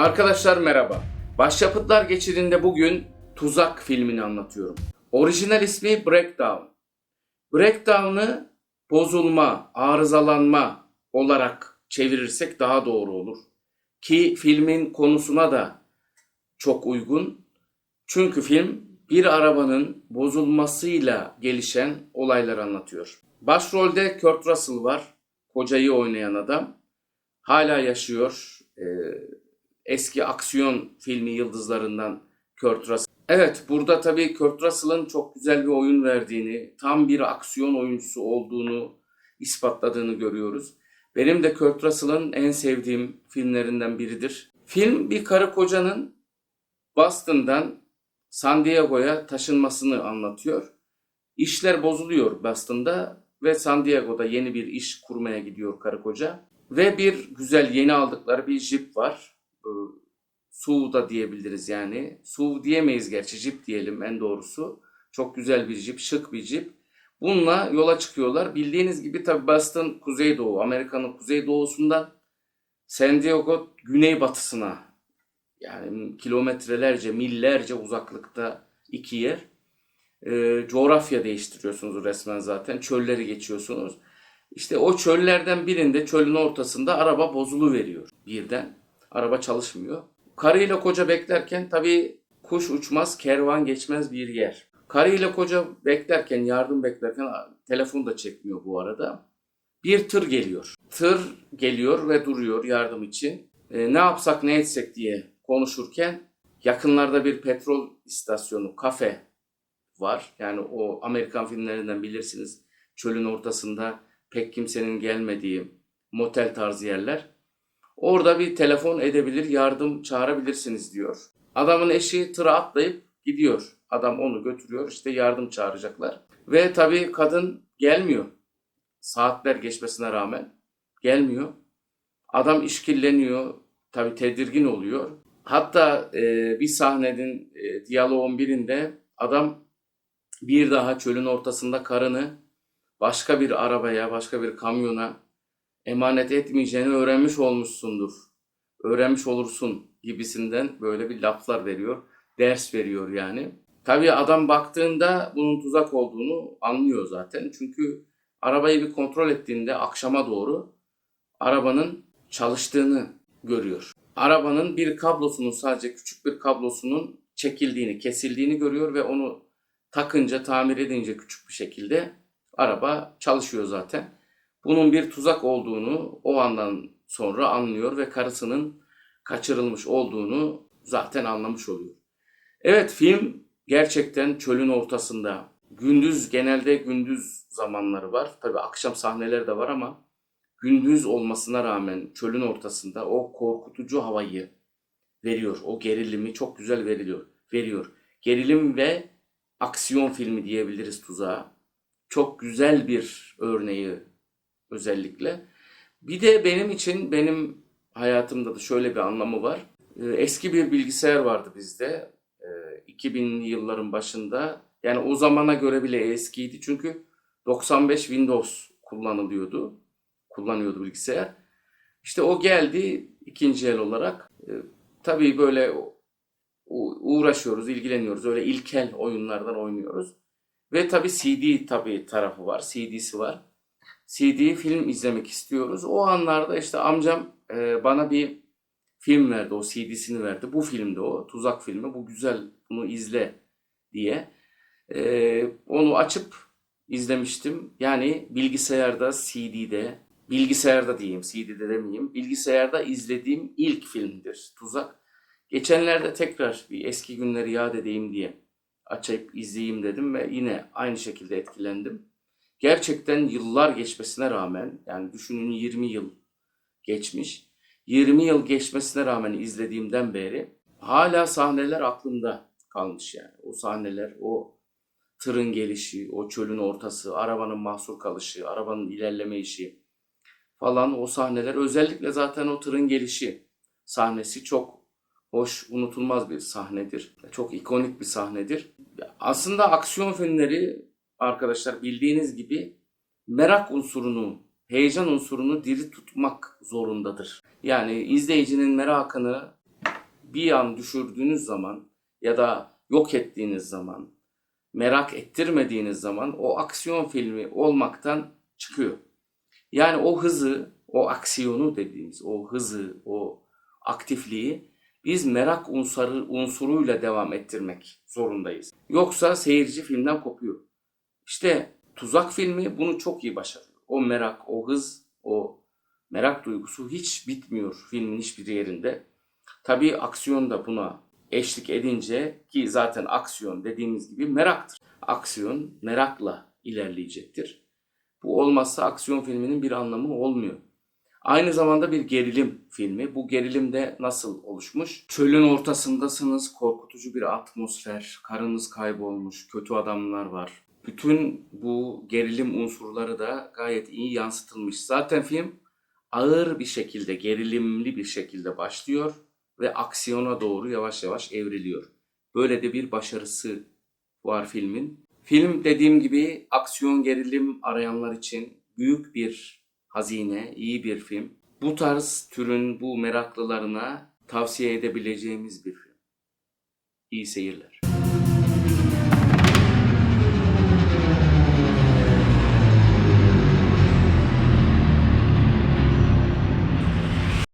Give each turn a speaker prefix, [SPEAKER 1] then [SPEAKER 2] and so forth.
[SPEAKER 1] Arkadaşlar merhaba. Başyapıtlar geçidinde bugün Tuzak filmini anlatıyorum. Orijinal ismi Breakdown. Breakdown'ı bozulma, arızalanma olarak çevirirsek daha doğru olur. Ki filmin konusuna da çok uygun. Çünkü film bir arabanın bozulmasıyla gelişen olayları anlatıyor. Başrolde Kurt Russell var. Kocayı oynayan adam. Hala yaşıyor. Ee, eski aksiyon filmi yıldızlarından Kurt Russell. Evet burada tabii Kurt Russell'ın çok güzel bir oyun verdiğini, tam bir aksiyon oyuncusu olduğunu ispatladığını görüyoruz. Benim de Kurt Russell'ın en sevdiğim filmlerinden biridir. Film bir karı kocanın Boston'dan San Diego'ya taşınmasını anlatıyor. İşler bozuluyor Boston'da ve San Diego'da yeni bir iş kurmaya gidiyor karı koca. Ve bir güzel yeni aldıkları bir jip var. Ee, SUV da diyebiliriz yani. SUV diyemeyiz gerçi jip diyelim en doğrusu. Çok güzel bir jip, şık bir jip. Bununla yola çıkıyorlar. Bildiğiniz gibi tabii Boston kuzeydoğu, Amerika'nın kuzeydoğusundan San Diego güneybatısına yani kilometrelerce, millerce uzaklıkta iki yer. Ee, coğrafya değiştiriyorsunuz resmen zaten. Çölleri geçiyorsunuz. İşte o çöllerden birinde çölün ortasında araba bozulu veriyor birden. Araba çalışmıyor. Karıyla koca beklerken tabii kuş uçmaz, kervan geçmez bir yer. Karıyla koca beklerken, yardım beklerken telefon da çekmiyor bu arada. Bir tır geliyor. Tır geliyor ve duruyor yardım için. Ee, ne yapsak ne etsek diye konuşurken yakınlarda bir petrol istasyonu, kafe var. Yani o Amerikan filmlerinden bilirsiniz. Çölün ortasında pek kimsenin gelmediği motel tarzı yerler. Orada bir telefon edebilir, yardım çağırabilirsiniz diyor. Adamın eşi tıra atlayıp gidiyor. Adam onu götürüyor, işte yardım çağıracaklar. Ve tabii kadın gelmiyor. Saatler geçmesine rağmen gelmiyor. Adam işkilleniyor, tabii tedirgin oluyor. Hatta e, bir sahnenin e, diyaloğun birinde adam bir daha çölün ortasında karını başka bir arabaya, başka bir kamyona emanet etmeyeceğini öğrenmiş olmuşsundur. Öğrenmiş olursun gibisinden böyle bir laflar veriyor. Ders veriyor yani. Tabii adam baktığında bunun tuzak olduğunu anlıyor zaten. Çünkü arabayı bir kontrol ettiğinde akşama doğru arabanın çalıştığını görüyor. Arabanın bir kablosunun sadece küçük bir kablosunun çekildiğini, kesildiğini görüyor ve onu takınca, tamir edince küçük bir şekilde araba çalışıyor zaten. Bunun bir tuzak olduğunu o andan sonra anlıyor ve karısının kaçırılmış olduğunu zaten anlamış oluyor. Evet film gerçekten çölün ortasında. Gündüz genelde gündüz zamanları var. Tabi akşam sahneleri de var ama gündüz olmasına rağmen çölün ortasında o korkutucu havayı veriyor. O gerilimi çok güzel veriliyor. Veriyor. Gerilim ve aksiyon filmi diyebiliriz tuzağa. Çok güzel bir örneği özellikle. Bir de benim için benim hayatımda da şöyle bir anlamı var. Ee, Eski bir bilgisayar vardı bizde. Ee, 2000'li yılların başında. Yani o zamana göre bile eskiydi. Çünkü 95 Windows kullanılıyordu. Kullanıyordu bilgisayar. İşte o geldi ikinci el olarak. Ee, tabii böyle uğraşıyoruz, ilgileniyoruz. Öyle ilkel oyunlardan oynuyoruz. Ve tabii CD tabii tarafı var. CD'si var. CD film izlemek istiyoruz. O anlarda işte amcam e, bana bir film verdi. O CD'sini verdi. Bu filmde o. Tuzak filmi. Bu güzel. Bunu izle diye. E, onu açıp izlemiştim. Yani bilgisayarda, CD'de, bilgisayarda diyeyim, CD'de demeyeyim. Bilgisayarda izlediğim ilk filmdir Tuzak. Geçenlerde tekrar bir eski günleri yad edeyim diye açıp izleyeyim dedim ve yine aynı şekilde etkilendim. Gerçekten yıllar geçmesine rağmen yani düşünün 20 yıl geçmiş. 20 yıl geçmesine rağmen izlediğimden beri hala sahneler aklımda kalmış yani. O sahneler, o tırın gelişi, o çölün ortası, arabanın mahsur kalışı, arabanın ilerleme işi falan o sahneler özellikle zaten o tırın gelişi sahnesi çok hoş, unutulmaz bir sahnedir. Çok ikonik bir sahnedir. Aslında aksiyon filmleri arkadaşlar bildiğiniz gibi merak unsurunu, heyecan unsurunu diri tutmak zorundadır. Yani izleyicinin merakını bir an düşürdüğünüz zaman ya da yok ettiğiniz zaman, merak ettirmediğiniz zaman o aksiyon filmi olmaktan çıkıyor. Yani o hızı, o aksiyonu dediğimiz o hızı, o aktifliği biz merak unsuru, unsuruyla devam ettirmek zorundayız. Yoksa seyirci filmden kopuyor. İşte Tuzak filmi bunu çok iyi başarıyor. O merak, o hız, o merak duygusu hiç bitmiyor filmin hiçbir yerinde. Tabii aksiyon da buna eşlik edince ki zaten aksiyon dediğimiz gibi meraktır. Aksiyon merakla ilerleyecektir. Bu olmazsa aksiyon filminin bir anlamı olmuyor. Aynı zamanda bir gerilim filmi. Bu gerilim de nasıl oluşmuş? Çölün ortasındasınız, korkutucu bir atmosfer, karınız kaybolmuş, kötü adamlar var. Bütün bu gerilim unsurları da gayet iyi yansıtılmış. Zaten film ağır bir şekilde, gerilimli bir şekilde başlıyor ve aksiyona doğru yavaş yavaş evriliyor. Böyle de bir başarısı var filmin. Film dediğim gibi aksiyon gerilim arayanlar için büyük bir hazine, iyi bir film. Bu tarz türün bu meraklılarına tavsiye edebileceğimiz bir film. İyi seyirler.